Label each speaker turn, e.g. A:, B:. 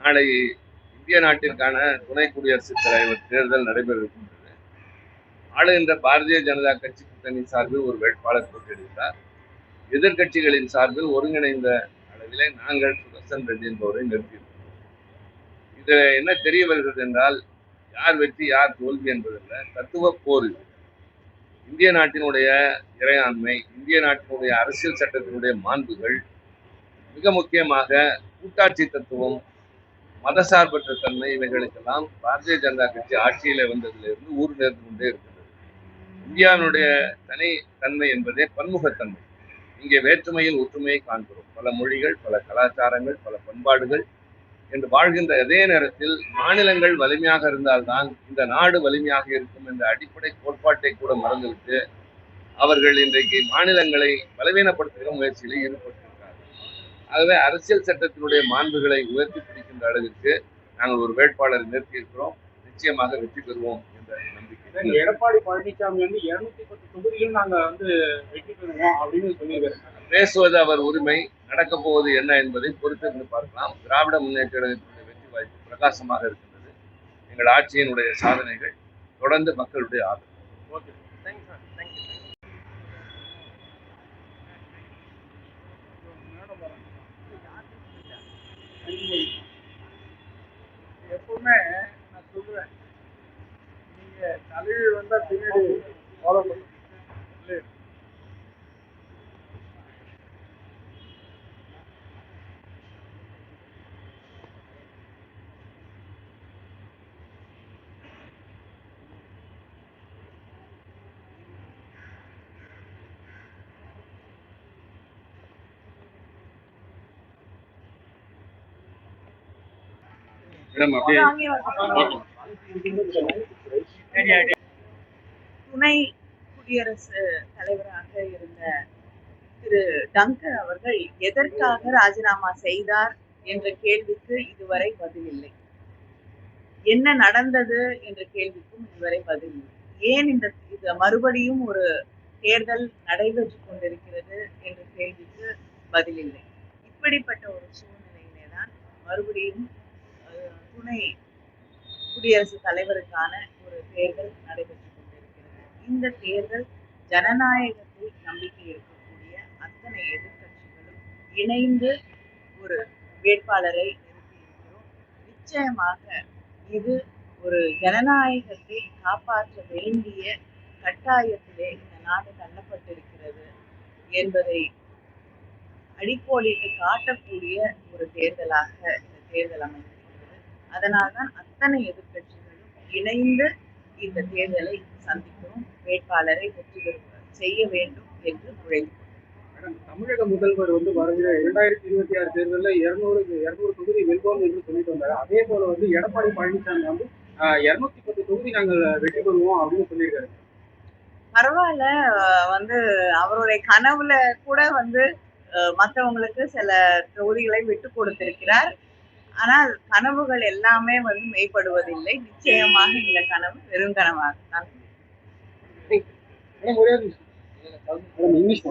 A: நாளை இந்திய நாட்டிற்கான துணை குடியரசுத் தலைவர் தேர்தல் நடைபெற இருக்கின்றது ஆளுகின்ற பாரதிய ஜனதா கட்சி கூட்டணி சார்பில் ஒரு வேட்பாளர் போட்டியிடுகிறார். எதிர்க்கட்சிகளின் சார்பில் ஒருங்கிணைந்த அளவிலே நாங்கள் சுதர்சன் ரெட்டி என்பவரை நிறுத்தியிருக்கிறோம். இது என்ன தெரிய வருகிறது என்றால் யார் வெற்றி யார் தோல்வி என்பதல்ல தத்துவ போர் இது. இந்திய நாட்டினுடைய இறையாண்மை இந்திய நாட்டினுடைய அரசியல் சட்டத்தினுடைய மாண்புகள் மிக முக்கியமாக கூட்டாட்சி தத்துவம் மதசார்பற்ற தன்மை இவைகளுக்கெல்லாம் பாரதிய ஜனதா கட்சி ஆட்சியில வந்ததிலிருந்து ஊர் நேர்ந்து கொண்டே இருக்கிறது இந்தியாவினுடைய தனி தன்மை என்பதே பன்முகத்தன்மை. இங்கே வேற்றுமையில் ஒற்றுமையை காண்கிறோம். பல மொழிகள் பல கலாச்சாரங்கள் பல பண்பாடுகள் என்று வாழ்கின்ற அதே நேரத்தில் மாநிலங்கள் வலிமையாக இருந்தால்தான் இந்த நாடு வலிமையாக இருக்கும் என்ற அடிப்படை கோட்பாட்டை கூட மறந்துவிட்டு அவர்கள் இன்றைக்கு மாநிலங்களை பலவீனப்படுத்துகிற முயற்சியில் ஈடுபட்டு ஆகவே அரசியல் சட்டத்தினுடைய மாண்புகளை உயர்த்தி பிடிக்கின்ற அளவிற்கு நாங்கள் ஒரு வேட்பாளரை நிறுத்தியிருக்கிறோம். நிச்சயமாக வெற்றி பெறுவோம் என்ற நம்பிக்கை.
B: எடப்பாடி பழனிசாமி வந்து இருநூத்தி பத்து தொகுதிகளும் நாங்க வந்து வெற்றி பெறுவோம் அப்படின்னு சொல்லியிருக்காரு.
A: பேசுவது அவர் உரிமை நடக்கப் போவது என்ன என்பதை பொறுத்திருந்து பார்க்கலாம். திராவிட முன்னேற்ற கழகத்தினுடைய வெற்றி வாய்ப்பு பிரகாசமாக இருக்கின்றது. எங்கள் ஆட்சியினுடைய சாதனைகள் தொடர்ந்து மக்களுடைய ஆதரவு.
B: ஓகே எப்பவுமே நான் சொல்றேன். நீங்க தலைவி வந்தா பின்னாடி ஃபாலோ பண்ணுங்க
A: மேடம் அப்படியே
C: துணை குடியரசு தலைவராக இருந்த திரு டங்கர் அவர்கள் எதற்காக ராஜினாமா செய்தார் என்ற கேள்விக்கு இதுவரை பதில் இல்லை என்ன நடந்தது என்ற கேள்விக்கும் இதுவரை பதில் இல்லை. ஏன் இந்த இது மறுபடியும் ஒரு தேர்தல் நடைபெற்று கொண்டிருக்கிறது என்ற கேள்விக்கு பதில் இல்லை. இப்படிப்பட்ட ஒரு சூழ்நிலையிலே தான் மறுபடியும் துணை குடியரசுத் தலைவருக்கான ஒரு தேர்தல் நடைபெற்றுக் கொண்டிருக்கிறது. இந்த தேர்தல் ஜனநாயகத்தில் நம்பிக்கை இருக்கக்கூடிய அத்தனை எதிர்கட்சிகளும் இணைந்து ஒரு வேட்பாளரை நிறுத்தியிருக்கிறோம். நிச்சயமாக இது ஒரு ஜனநாயகத்தை காப்பாற்ற வேண்டிய கட்டாயத்திலே இந்த நாடு தள்ளப்பட்டிருக்கிறது என்பதை அடிக்கோடிட்டு காட்டக்கூடிய ஒரு தேர்தலாக இந்த தேர்தல் அமைந்தது அதனால்தான் அத்தனை எதிர்க்கட்சிகளும் இணைந்து இந்த தேர்தலை சந்திக்கிறோம் வேட்பாளரை வெற்றி பெறும் செய்ய வேண்டும் என்று உழைக்கிறோம்
B: மேடம் தமிழக முதல்வர் வந்து வருகிற இரண்டாயிரத்தி இருபத்தி ஆறு தேர்தலில் இருநூறு இருநூறு தொகுதி வெல்வோம் என்று சொல்லிட்டு வந்தாரு. அதே போல வந்து எடப்பாடி பழனிசாமி வந்து இருநூத்தி பத்து தொகுதி நாங்கள் வெற்றி பெறுவோம் அப்படின்னு சொல்லியிருக்காரு.
C: பரவாயில்ல வந்து அவருடைய கனவுல கூட வந்து அஹ், மத்தவங்களுக்கு சில தொகுதிகளை விட்டு கொடுத்திருக்கிறார். ஆனால் கனவுகள் எல்லாமே வந்து மெய்ப்படுவதில்லை நிச்சயமாக இந்த கனவு பெருங்கனவாக தான்
B: இங்கிலீஷ்